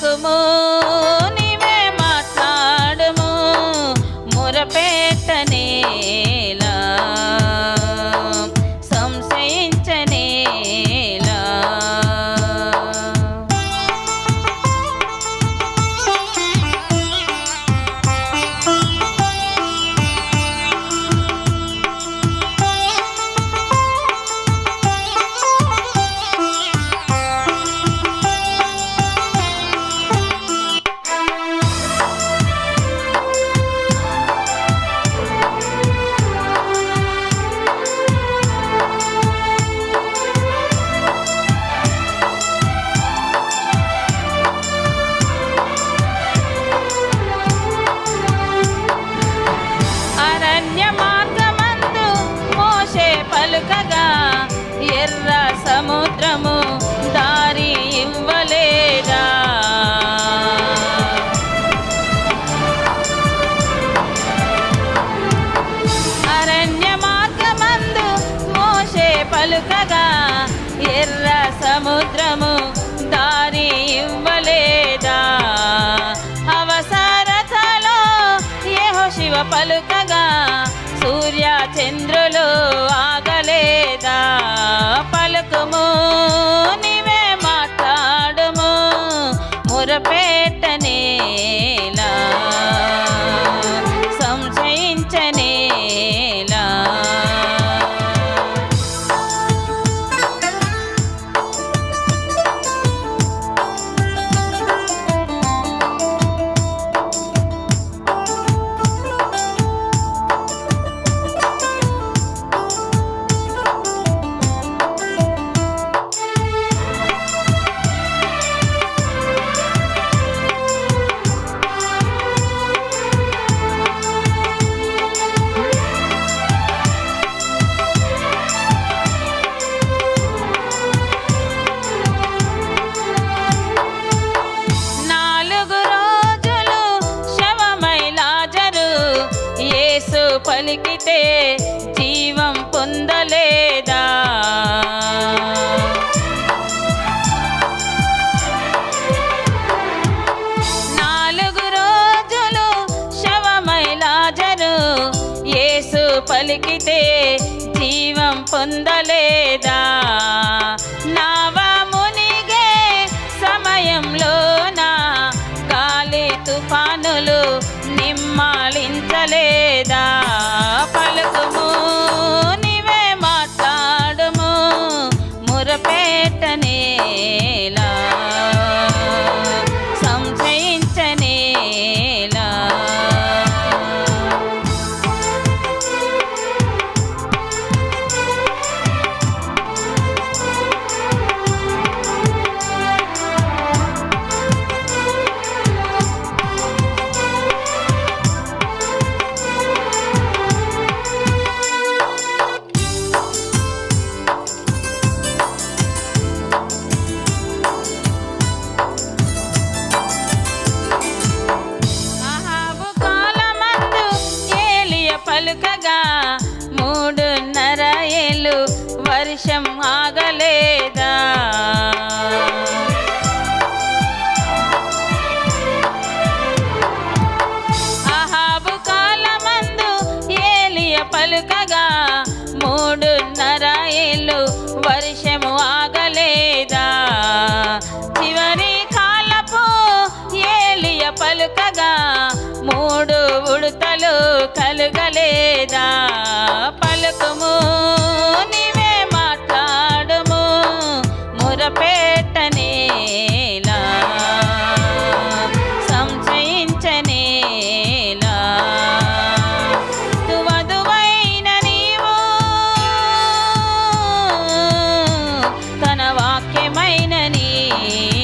మాకుము నీవే మాట్లాడము మురపేటనే సముద్రము దారి ఇవ్వలేదా? అవసరతలో ఏహో శివ పలుకగా సూర్య చంద్ర పలికితే జీవం పొందలేదా? నాలుగు రోజులు శవమైలాజరు యేసు పలికితే జీవం పొందలేదా? నావామునిగే సమయంలోనా తుఫానులు నిమ్మాలించలేదా? के मैननी